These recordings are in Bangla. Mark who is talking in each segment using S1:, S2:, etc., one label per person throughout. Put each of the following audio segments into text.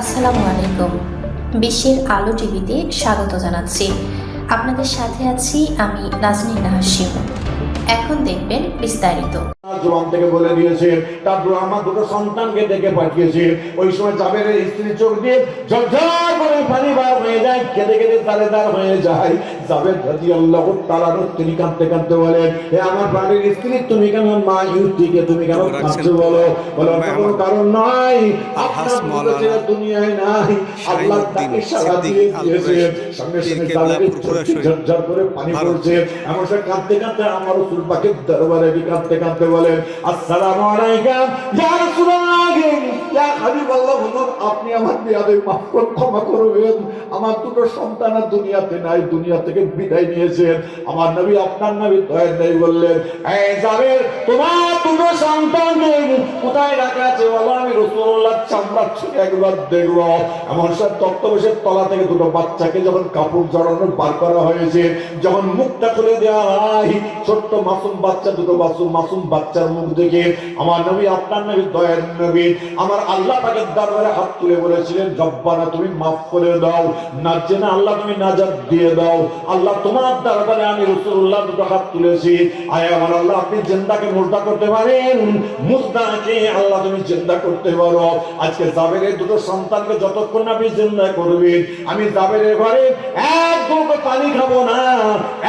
S1: আসসালামু আলাইকুম। বিশ্বের আলো টিভিতে স্বাগত জানাচ্ছি। আপনাদের সাথে আছি আমি নাজনীন হাসিম। এখন দেখবেন বিস্তারিত।
S2: জবান থেকে বলে দিয়েছে তারপর আমার দুটো সন্তানকে ডেকে পাঠিয়েছে। ওই সময় জাবেরের স্ত্রী চোখ দিয়ে ঝরঝর করে পানি বার হয়ে যায় কেঁদে কেঁদে তালে তার হয়ে যায়। জাবের রাজি আল্লাহ তালার তিনি কাঁদতে কাঁদতে বলেন হে আমার প্রাণের স্ত্রী তুমি কেন মা ইউটিকে তুমি কেন কাঁদছো বলো? বলো কোনো কারণ নয় আপনার ছেলে দুনিয়ায় নাই। আল্লাহ তাকে সারা দিয়ে দিয়েছে। সঙ্গে সঙ্গে ঝরঝর করে পানি পড়ছে। এমন সে কাঁদতে কাঁদতে আমার রসুল পাকে দরবারে কাঁদতে কাঁদতে বলেন আসসালামু আলাইকুম ইয়া রাসূলুল্লাহ। আপনি আমার মাফ করে ক্ষমা করবেন আমার দুটো সন্তান আর দুনিয়াতে নাই দুনিয়া থেকে বিদায় নিয়েছেন আমার নবী আপনার নবী দয়ার নেই বললেন তলা থেকে দুটো বাচ্চাকে যখন কাপড় জড়ানো বার করা হয়েছে যখন মুখটা খুলে দেওয়া হয় ছোট্ট মাসুম বাচ্চা দুটো মাসুম মাসুম বাচ্চার মুখ দেখে আমার নবী আপনার নবী দয়ার নবী। আমার আল্লাহ পাকের দরবারে হাত তুলে বলেছিলেন জব্বানা তুমি মাফ করে দাও। না আল্লাহ তুমি নাজাত দিয়ে দাও। আল্লাহ তোমার দরবারে আমি রসুল্লাহ দুটো হাত তুলেছি। আয় আমার আল্লাহ, আপনি জেন্দাকে মুর্দা করতে পারেন। মুর্দাকে আল্লাহ তুমি জেন্দা করতে পারো। আজকে জাবেরের দুটো সন্তানকে যতক্ষণ আপনি জেন্দা করবেন, আমি জাবেরের ঘরে এক দুটো পানি খাব না,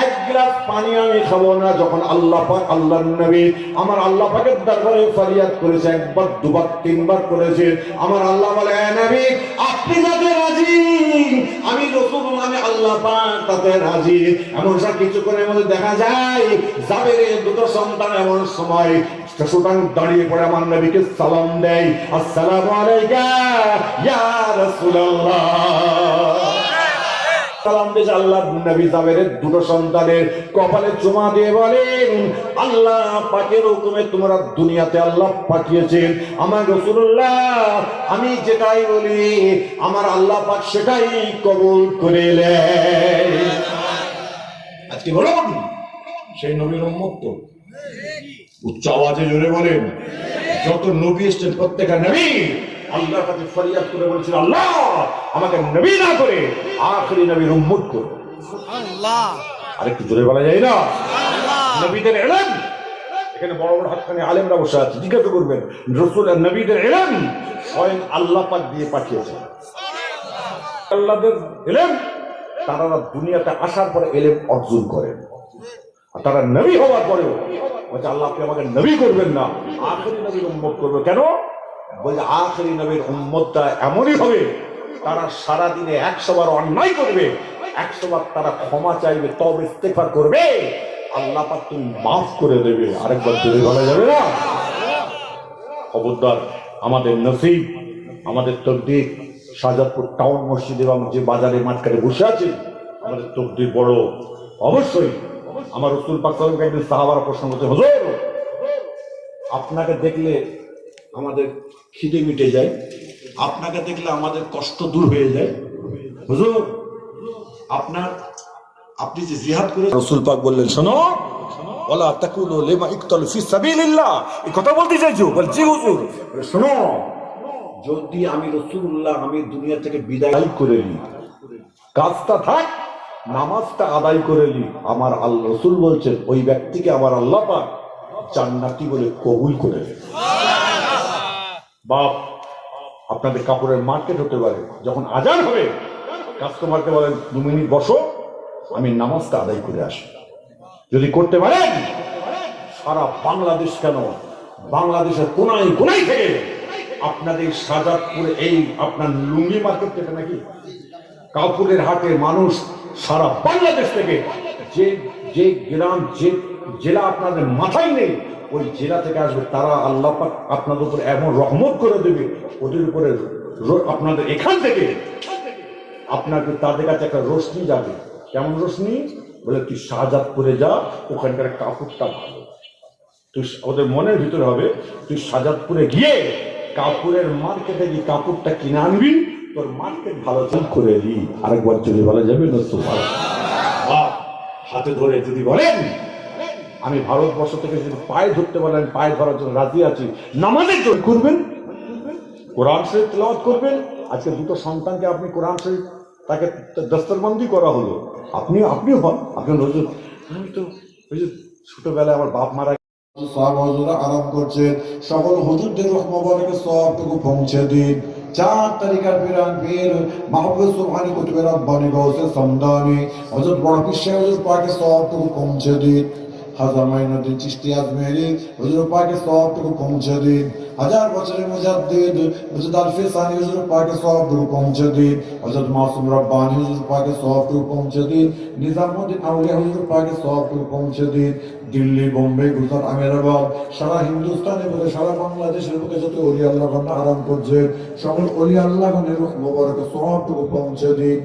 S2: এক গ্লাস পানি আমি খাব না, যখন আল্লাহ পাক আল্লাহ নবী, আমার আল্লাহ পাকের দরবারে ফরিয়াদ করেছে, একবার দুবার তিনবার করেছে। আমার আল্লাহ বলে নবী, আপনি যাতে রাজি? আমি রসুল আল্লাহ তাতে রাজি। এমন সব কিছুক্ষণের মধ্যে দেখা যায় জাবেরের দুটো সন্তান এমন সময় সুতরাং দাঁড়িয়ে পড়ে, আমার নবীকে সালাম দেয়। আসসালামু আলাইকা, ইয়া সালাম আল্লাহ নবী দুটো সন্তানের কপালে চুমা দিয়ে বলেন, আল্লাহ পাকের হুকুমে তোমরা দুনিয়াতে আল্লাহ পাঠিয়েছেন। আমার রসুল্লাহ আমি যেটাই বলি, আমার আল্লাহ পাক সেটাই কবুল করে আজকে বলুন, সেই নবীর উম্মত তো। উচ্চ আওয়াজে জোরে বলেন, যত নবী এসছেন প্রত্যেকটা নবী আল্লাহর কাছে ফরিয়াদ করে বলছিল আল্লাহ আমাকে নবী না করে আখরি নবীর উম্মত করো।
S3: আল্লাহ
S2: আরেকটু জোরে বলা যায় না? নবীদের এলেন এখানে বড় বড় হাতখানে আলেমরা বসে আছে জিজ্ঞাসা করবেন রসুল আর নবীদের এলেন স্বয়ং আল্লাহ পাক দিয়ে পাঠিয়েছেন। আল্লাহদের এলেন তারা দুনিয়াতে আসার পরে এলেম অর্জন করেন। আর তারা নবী হওয়ার পরেও বলছে আল্লাহ আপনি আমাকে নবী করবেন না আখেরি নবীর উম্মত করবে। কেন? বলছে আখেরি নবীর উম্মতটা এমনই হবে, তারা সারা দিনে একশো বার অন্যায় করবে, একশো বার তারা ক্ষমা চাইবে তবে ইস্তেফার করবে, আল্লাহ পাক তুমি মাফ করে দেবে, আরেকবার চলে বলা যাবে না? খবরদার, আমাদের নসিব, আমাদের তকদির, শাহজাদপুর টাউন মসজিদ এবং যে বাজারে মাঠকারে বসে আছে আমাদের তকদির বড়। অবশ্যই, আমার রসুল পাক একদিন সাহাবার প্রশ্ন করতে হুজুর, আপনাকে দেখলে আমাদের খিদে মিটে যায়, আপনাকে দেখলে আমাদের কষ্ট দূর হয়ে যায়। হুজুর, আপনার, আপনি যে জিহাদ করে রসুল পাক বললেন, শোনো ওলা তাকুলু লিমা ইকতাল ফি সাবিলিল্লাহ। এই কথা বলতে চাইছো? বল, জি হুজুর। শোনো, যদি আমি রসুল্লাহ আমি দুনিয়া থেকে বিদায় করে নিই, কাজটা থাক, নামাজটা আদায় করে নি আমার আল্লাহ রসুল বলছেন, ওই ব্যক্তিকে আমার আল্লাহ পাক জান্নাতি বলে কবুল করে নেন। বাপ, আপনাদের কাপড়ের মার্কেট হতে পারে। যখন আজান হবে কাস্টমারকে বলেন, দু মিনিট বসো, আমি নামাজটা আদায় করে আসি। যদি করতে পারেন, সারা বাংলাদেশ কেন? বাংলাদেশের কোনায় কোনায় থেকে আপনাদের সাজাদপুরে এই আপনার লুঙ্গি মার্কেট থেকে নাকি? কাপুরের হাটের মানুষ সারা বাংলাদেশ থেকে যে যে গ্রাম, যে জেলা আপনাদের মাথায় নেই ওই জেলা থেকে আসবে তারা আল্লাহ আপনাদের উপর এমন রহমত করে দেবে ওদের উপরে আপনাদের এখান থেকে আপনাকে তাদের কাছে একটা রশ্মি যাবে। কেমন রশ্মি? বলে তুই শাহজাদপুরে যা ওখানকার কাপড়টা ভালো। তুই ওদের মনের ভিতরে হবে তুই সাজাদপুরে গিয়ে কাপড়ের মার্কেটে গিয়ে কাপড়টা কিনে আনবি তোর মার্কেট ভালো চাল। করে দি আরেকবার যদি বলা যাবে ভালো। হাতে ধরে যদি বলেন আমি ভারতবর্ষ থেকে যদি পায়ে ধরতে বলেন, পায়ে ধরার জন্য রাজি আছি। নামাজের জন্য করবেন?
S4: কোরআন শরীফ তেলাওয়াত করবেন? আজকে দুটো সন্তানকে আপনি কোরআন শরীফ, তাকে দস্তরবন্দি করা হলো। আপনি আপনি হন, আপনি নজর আমি তো ওই যে ছোটবেলায় আমার বাপ মারা
S2: আরাম করছেন দিন। পিরান পীর বড় পিসে হুজুর পাকে পৌঁছে দিন। হাজার মাইনুদ্দিন চিশতি আজমেরি হুজুর পাকে সবটুকু পৌঁছে দিন। হাজার বছরের মুজাদ্দিদ হুজুর আলফি সানি হুজুর পাকে সবটুকু পৌঁছে দিন। হযরত মাসুম রব্বানি হুজুর পাকে সবটুকু পৌঁছে দিন। নিজামুদ্দিন আউলিয়া হুজুর পাকে সবটুকু পৌঁছে দিন। দিল্লি, বোম্বে, গুজরাট আমেরাবাদ সারা হিন্দুস্তানে বলে সারা বাংলাদেশের বুকে যত অলি আল্লাহ আরাম করছে, সকল অলি আল্লাহ সবটুকু পৌঁছে দিন।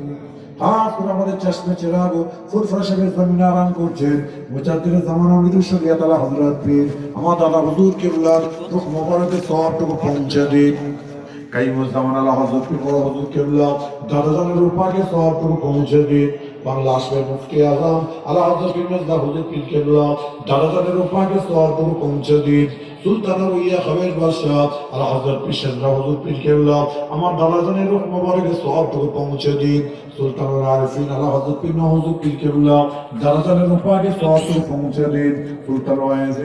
S2: করে আমাদের চশমে চেরাগ ফুল ফ্রাশের জমিন আরাম করছেন। মুজাদ্দির জামানা মিরু শরিয়া তালা হযরত পীর আমার দাদা হুজুর কেবলার রুখ মোবারকে সবটুকু পৌঁছে দিন। কাইমুজ্জামান আলা হযরত পীর বড় হুজুর কেবলা দাদা জানের রূপাকে সবটুকু পৌঁছে দিন। বাংলা আসবে মুফতি আজম আল্লাহ মির্জা হুজুর কেবলা দাদা জানের রূপাকে পৌঁছে দিন। সুলতানের ইয়া খবের বাদশাহ আল্লাহ হযরত পীর শেখরা হুজুর কেবলা, আমার দাদা জানের রূপ মোবারকে সবটুকু পৌঁছে দিন। সুলতানুল আরিফিন আল্লাহ হযরত পীর হুজুর পীর কেবলা দাদা জানের রূপাকে পৌঁছে দিন। সুলতান ওয়াইজি